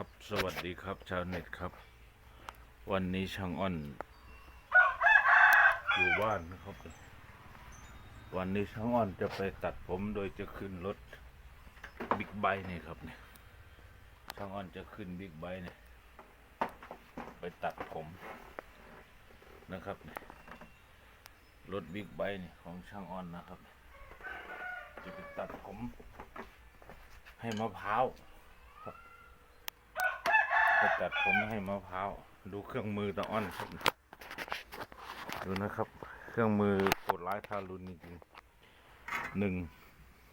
ครับสวัสดีครับชาวเน็ตครับ วันนี้ช่างอ้อนอยู่บ้านนะครับ วันนี้ช่างอ้อนจะไปตัดผมโดยจะขึ้นรถบิ๊กไบค์นี่ครับเนี่ยช่างอ้อนจะขึ้นบิ๊กไบค์เนี่ยไปตัดผมนะครับเนี่ยรถบิ๊กไบค์นี่ของช่างอ้อนนะครับ จะไปตัดผมให้มะพร้าว จะตัดผมให้มะพร้าวดูเครื่องมือตะอ้อนครับดูนะครับ เครื่องมือโหดร้ายทารุณจริงหนึ่ง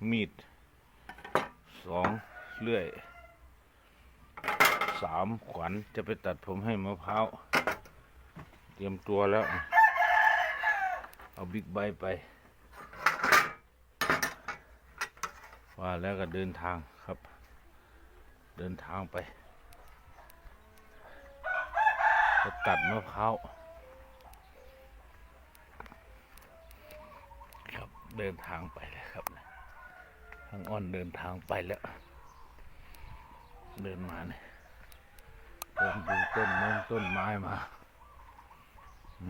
มีดสองเลื่อยสามขวัญจะไปตัดผมให้มะพร้าวเตรียมตัวแล้ว เอาบิ๊กไบค์ไป ว่าแล้วก็เดินทางครับ เดินทางไป จะตัดมะพร้าวครับเดินทางไปแล้วครับนะทางอ้อนเดินทางไปแล้ว เดินมาเนี่ยเดินดูต้นม้ต้นไม้มาอ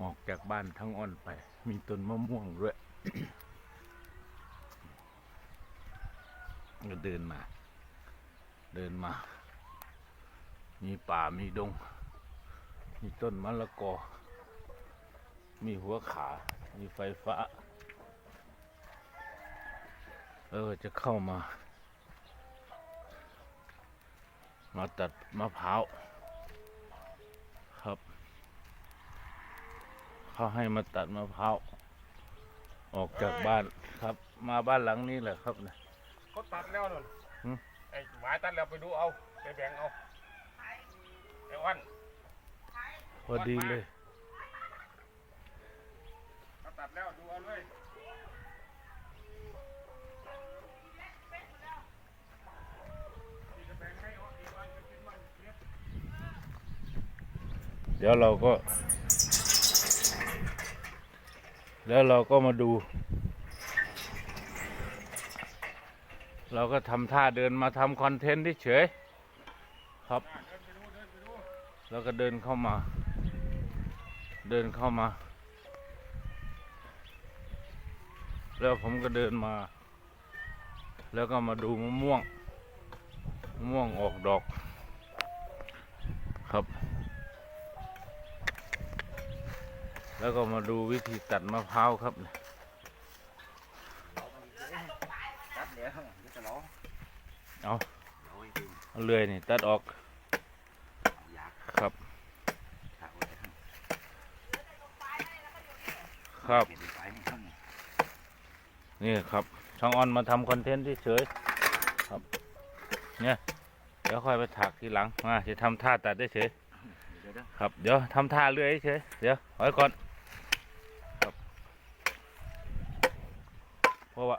ออกจากบ้านทั้งอ้อนไป มีต้นมะม่วงด้วยก็เดินมา เดินมา มีป่ามีดง มีต้นมะละกอ มีหัวขา มีไฟฟ้า เออจะเข้ามา มาตัดมะพร้าวครับ เขาให้มาตัดมะพร้าวออกจากบ้านครับ มาบ้านหลังนี้แหละครับนะเขาตัดแล้วนู่นหืมไอ้หมายตัดแล้วไปดูเอา ไปแบ่งเอา ไอ้วันพอดีเลยเขาตัดแล้วดูเอาเลยนี่จะแบ่งให้เอาอีกวันจะกินวันเนี้ยเดี๋ยวเราก็ แล้วเราก็มาดู เราก็ทำท่าเดินมาทำคอนเทนต์เฉยๆครับ แล้วก็เดินเข้ามา เดินเข้ามา แล้วผมก็เดินมา แล้วก็มาดูมะม่วงมะม่วงออกดอก ครับ แล้วก็มาดูวิธีตัดมะพร้าวครับเอาเอาเลื่อยนี่ตัดออก อยาก ครับ ขาไว้ทั้ง ครับเปลี่ยนไปทั้งนี่ครับช่องออนมาทำคอนเทนต์เฉยๆครับ เนี่ย เดี๋ยวค่อยไปถักทีหลังมาจะทำท่าตัดได้เฉยเดี๋ยวเดี๋ยวครับ เดี๋ยวทำท่าเรื่อยเฉยเดี๋ยวไว้ก่อนครับเพราะว่า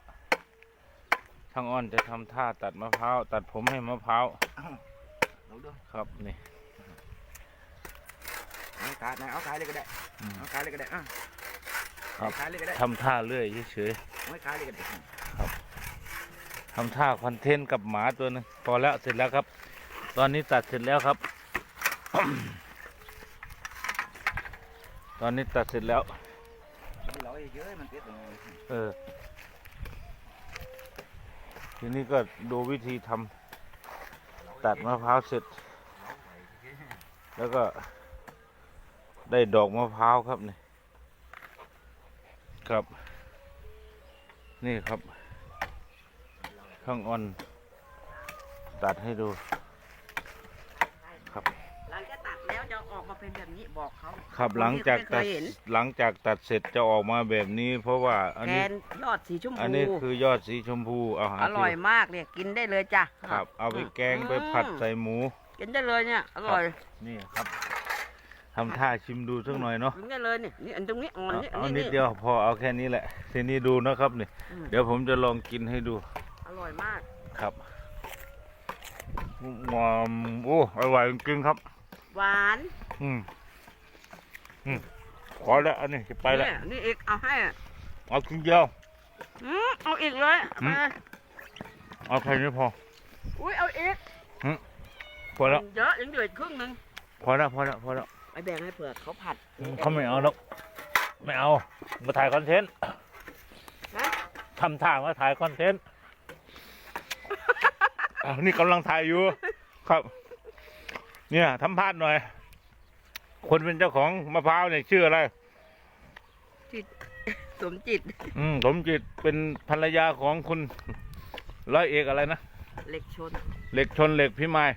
ช่างอ้อนจะทำท่าตัดมะพร้าวตัดผมให้มะพร้าวดูดูครับนี่เอาขายเอาขายเลยก็ได้อืมเอาขายเลยก็ได้อะ ครับขายเลยก็ได้ทำท่าเรื่อยเฉยไม่ขายเลยก็ได้ๆทำท่าคอนเทนต์กับหมาตัวหนึงพอแล้วเสร็จแล้วครับ ตอนนี้ตัดเสร็จแล้วครับ ตอนนี้ตัดเสร็จแล้วมันร้อยเยอะมันติดตรงนี้เออ ทีนี้ก็ดูวิธีทำตัดมะพร้าวเสร็จ แล้วก็ได้ดอกมะพร้าวครับนี่ ครับ นี่ครับ ข้างอ่อน ตัดให้ดู ครับ หลังจากตัดแล้วจะออกมาเป็นแบบนี้บอกเขาครับหลังจากไม่เคตัดยเห็นหลังจากตัดเสร็จจะออกมาแบบนี้ เพราะว่าอันแกนี้นยอดสีชมอันพูนี้คือยอดสีชมพูเอาหาอร่อยที่มากเลยกินได้เลยจ้ะ ครับ เอาไปแกงอืม ไปผัดใส่หมู กินได้เลยเนี่ยอร่อย นี่ครับ ทำท่าชิมดูสักหน่อยเนาะกินได้เลยนี่นี่อันตรงนี้อ่อนเอานี่เอาอันนินี้ดเดียวพอเอาแค่นี้แหละทีนี้ดูนะครับนี่อืมเดี๋ยวผมจะลองกินให้ดู อร่อยมากครับงอมโอ้อร่อยจริงๆครับ หวาน อืมอืมขอแล้วอันนี้จะไปแล้วเนี่ยนี่อีกเอาให้เอากินเดียวอืมเอาอีกเลยเอาไปอืมเอาแค่นี้พออุ้ยเอาอีกพอแล้วเยอะยังเหลืออีกครึ่งหนึงพอแล้วพอแล้วพอแล้ว ไปแบ่งให้เผื่อเขาผัดเขาไม่เอาหรอกไม่เอา มาถ่ายคอนเทนต์ฮะทำท่ามาถ่ายคอนเทนต์อ้าวนี่กำลังถ่ายอยู่ ครับ เนี่ยทำพลาดหน่อย คนเป็นเจ้าของมะพร้าวเนี่ยชื่ออะไร จิต สมจิต อืมสมจิตเป็นภรรยาของคุณร้อยเอกอะไรนะ เหล็กชน เหล็กชนเหล็กพิมาย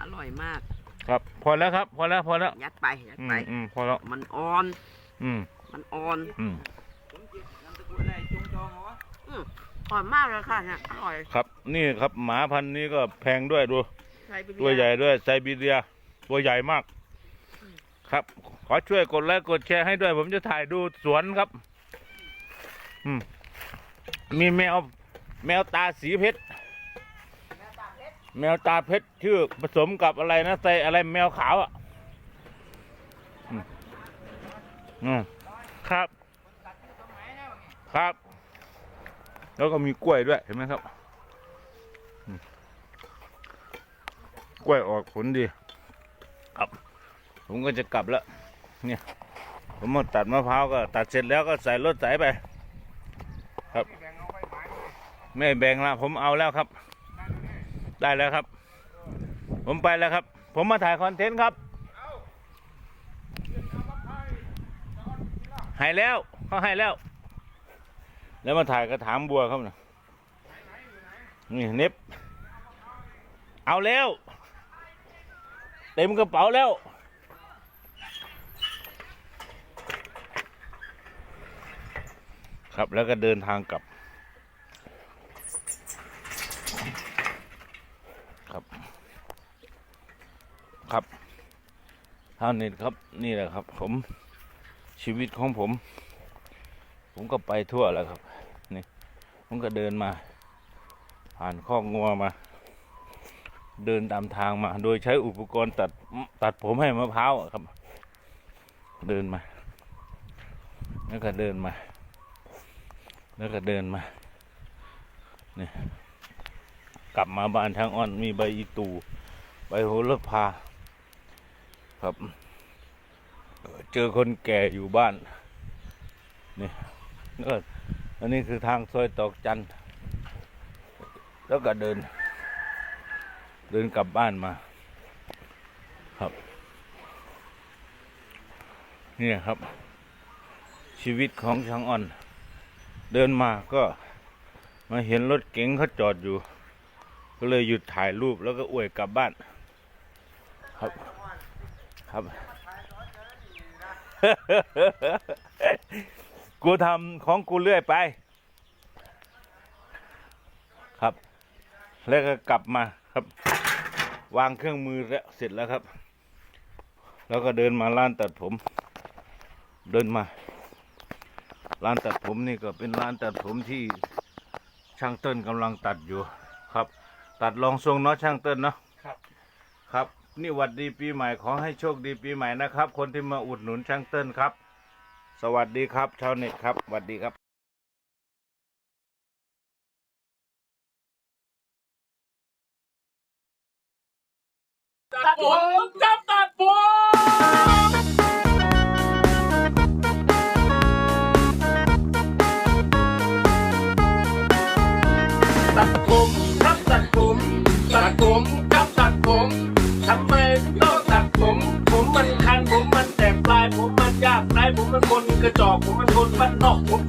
อร่อยมาก ครับ พอแล้วครับ พอแล้วพอแล้วยัดไปยัดอืไปมอืมพอแล้วมันอ่อน อืมมันอ่อนอืมอืมอ่อนมากเลยค่ะเนี่ยอร่อยครับ นี่ครับหมาพันธุ์นี้ก็แพงด้วยดูใส่ไปเรียตัวใหญ่ด้วยไซบีเรีย ตัวใหญ่มาก ครับ ขอช่วยกดไลค์กดแชร์ให้ด้วย ผมจะถ่ายดูสวนครับ อืมมีแมว แมวตาสีเพชร แมวตาเพชรชื่อผสมกับอะไรนะใส่อะไรแมวขาวอะอืมครับ ครับ แล้วก็มีกล้วยด้วยเห็นไหมครับ กล้วยออกผลดี ครับ ผมก็จะกลับแล้วเนี่ยผมมาตัดมะพร้าวก็ ตัดเสร็จแล้วก็ใส่รถไถไป ครับแบ่งเอาไว้หมายเลยไม่แบ่งละผมเอาแล้วครับ ได้แล้วครับ ผมไปแล้วครับ ผมมาถ่ายคอนเทนต์ครับให้แล้วเขาให้แล้ว แล้วมาถ่ายกระถางบัวครับนะนี่เน็บ เอาแล้วเต็มกระเป๋าแล้วครับแล้วก็เดินทางกลับ ครับ ท่านี้ครับนี่แหละครับ ผมชีวิตของผม ผมก็ไปทั่วแล้วครับนี่ผมก็เดินมา ผ่านคอกงัวมา เดินตามทางมา โดยใช้อุปกรณ์ตัดตัดผมให้มะพร้าวครับ เดินมา แล้วก็เดินมา แล้วก็เดินมาเนี่ยกลับมาบ้านทางอ่อนมีใบอีตูใบโหระพา ครับ เจอคนแก่อยู่บ้านนี่อันนี้คือทางซอยตอกจัน แล้วก็เดิน เดินกลับบ้านมา ครับนี่ครับ ชีวิตของช่างอ่อน เดินมาก็มาเห็นรถเก๋งเขาจอดอยู่ ก็เลยหยุดถ่ายรูปแล้วก็อวยกลับบ้าน ครับ ครับกูทำของกูเรื่อยไป ครับ แล้วก็กลับมาครับ วางเครื่องมือแล้วเสร็จแล้วครับ แล้วก็เดินมาร้านตัดผม เดินมาร้านตัดผมนี่ก็เป็นร้านตัดผมที่ช่างเติ้ลกำลังตัดอยู่ครับ ตัดลองทรงเนาะช่างเติ้ลเนาะครับ ครับ นี่หวัดดีปีใหม่ขอให้โชคดีปีใหม่นะครับ คนที่มาอุดหนุนช่างเติ้ลครับ สวัสดีครับชาวเน็ตครับสวัสดีครับตัดผมจับตัดผมตัดผมครับตัดผมตัดผม กรผมมันคนกระจอกผมมันคนบ้านนอกผม